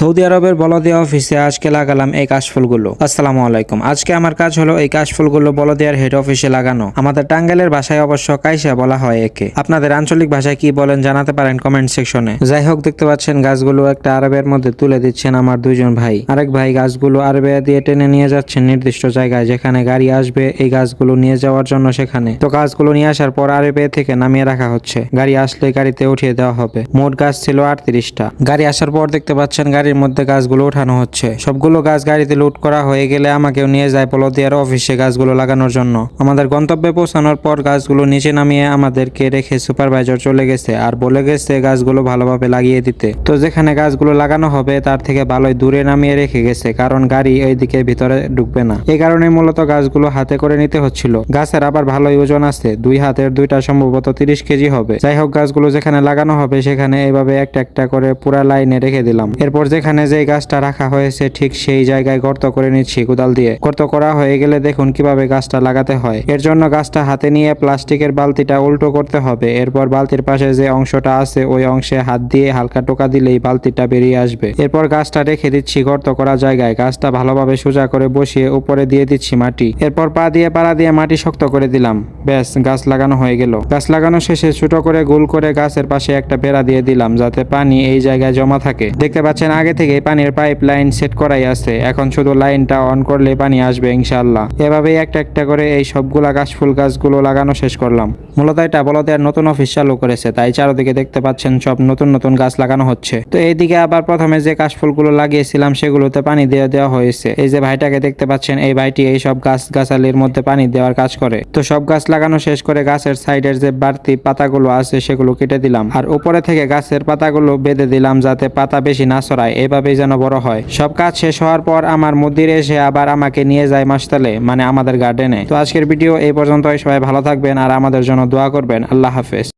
Saudi আরবের বলদিয়া অফিসে আজকে লাগালাম এই কাশফুলগুলো। আসসালামু আলাইকুম। আজকে আমার কাজ হলো এই কাশফুলগুলো বলদিয়ার হেড অফিসে লাগানো। আমাদের টাঙ্গাইলের ভাষায় অবশ্য কাইসা বলা হয় একে। আপনাদের আঞ্চলিক ভাষায় কি বলেন জানাতে পারেন কমেন্ট সেকশনে। যাই হোক, দেখতে পাচ্ছেন গাছগুলো একটা আরবের মধ্যে তুলে দিচ্ছেন আমার দুইজন ভাই। আরেক ভাই গাছগুলো আরবে দিয়ে টেনে নিয়ে যাচ্ছেন নির্দিষ্ট জায়গায়, যেখানে গাড়ি আসবে এই গাছগুলো নিয়ে যাওয়ার জন্য সেখানে। তো গাছগুলো নিয়ে আসার পর আরবে থেকে নামিয়ে রাখা হচ্ছে। গাড়ি আসলে গাড়িতে উঠিয়ে দেওয়া হবে। মোট গাছ ছিল আটত্রিশটা। গাড়ি আসার পর দেখতে পাচ্ছেন গাড়ির মধ্যে গাছগুলো উঠানো হচ্ছে। সবগুলো গাছ গাড়িতে লোড করা হয়ে গেলে আমাকেও নিয়ে যায় পলদিয়ার অফিসে গাছগুলো লাগানোর জন্য। আমাদের গন্তব্যে পৌঁছানোর পর গাছগুলো নিচে নামিয়ে আমাদেরকে রেখে সুপারভাইজার চলে গেছে আর বলে গেছে গাছগুলো ভালোভাবে লাগিয়ে দিতে। তো যেখানে গাছগুলো লাগানো হবে, তার থেকে ভালোই দূরে নামিয়ে রেখে গেছে, কারণ গাড়ি ওইদিকে ভিতরে ঢুকবে না। এই কারণে মূলত গাছগুলো হাতে করে নিতে হচ্ছিল। গাছের আবার ভালোই ওজন আছে, দুই হাতের দুইটা সম্ভবত তিরিশ কেজি হবে। যাই হোক, গাছগুলো যেখানে লাগানো হবে, সেখানে এইভাবে একটা একটা করে পুরা লাইনে রেখে দিলাম। এরপর যেখানে যে গাছটা রাখা হয়েছে, ঠিক সেই জায়গায় গর্ত করে নিচ্ছি কোদাল দিয়ে। গর্ত করা হয়ে গেলে দেখুন কীভাবে গাছটা লাগাতে হয়। এর জন্য গাছটা হাতে নিয়ে প্লাস্টিকের বালতিটা উল্টো করতে হবে। এরপর বালতির পাশে যে অংশটা আছে, ওই অংশে হাত দিয়ে হালকা টোকা দিলেই বালতিটা বেরিয়ে আসবে। এরপর গাছটা রেখে দিচ্ছি গর্ত করা জায়গায়। গাছটা ভালোভাবে সোজা করে বসিয়ে উপরে দিয়ে দিচ্ছি মাটি। এরপর পা দিয়ে পাড়া দিয়ে মাটি শক্ত করে দিলাম। ব্যাস, গাছ লাগানো হয়ে গেল। গাছ লাগানো শেষে ছোট করে গোল করে গাছের পাশে একটা বেড়া দিয়ে দিলাম, যাতে পানি এই জায়গায় জমা থাকে। দেখতে পাচ্ছেন, আগে থেকে পানির পাইপ লাইন সেট করাই আছে। এখন শুধু লাইনটা অন করলে পানি আসবে ইনশাল্লাহ এভাবেই একটা একটা করে এই সবগুলা গাছ ফুল গাছগুলো লাগানো শেষ করলাম। মূলত এটা বলদের নতুন অফিস চালু করেছে, তাই চারদিকে দেখতে পাচ্ছেন সব নতুন নতুন গাছ লাগানো হচ্ছে। তো এইদিকে আবার প্রথমে যে কাশফুলগুলো লাগিয়েছিলাম, সেগুলোতে পানি দিয়ে দেওয়া হয়েছে। এই যে ভাইটাকে দেখতে পাচ্ছেন, এই ভাইটি এই সব গাছ গাছালির মধ্যে পানি দেওয়ার কাজ করে। তো সব গাছ লাগানো শেষ করে গাছের সাইডের যে বাড়তি পাতাগুলো আছে, সেগুলো কেটে দিলাম। আর উপরে থেকে গাছের পাতাগুলো বেঁধে দিলাম, যাতে পাতা বেশি না ছড়ায়। এভাবেই যেন বড় হয়। সব কাজ শেষ হওয়ার পর আমার মন্দিরে এসে আবার আমাকে নিয়ে যায় মাসতালে মানে আমাদের গার্ডেনে তো আজকের ভিডিও এই পর্যন্তই, সবাই ভালো থাকবেন আর আমাদের জন্য দোয়া করবেন। আল্লাহ হাফেজ।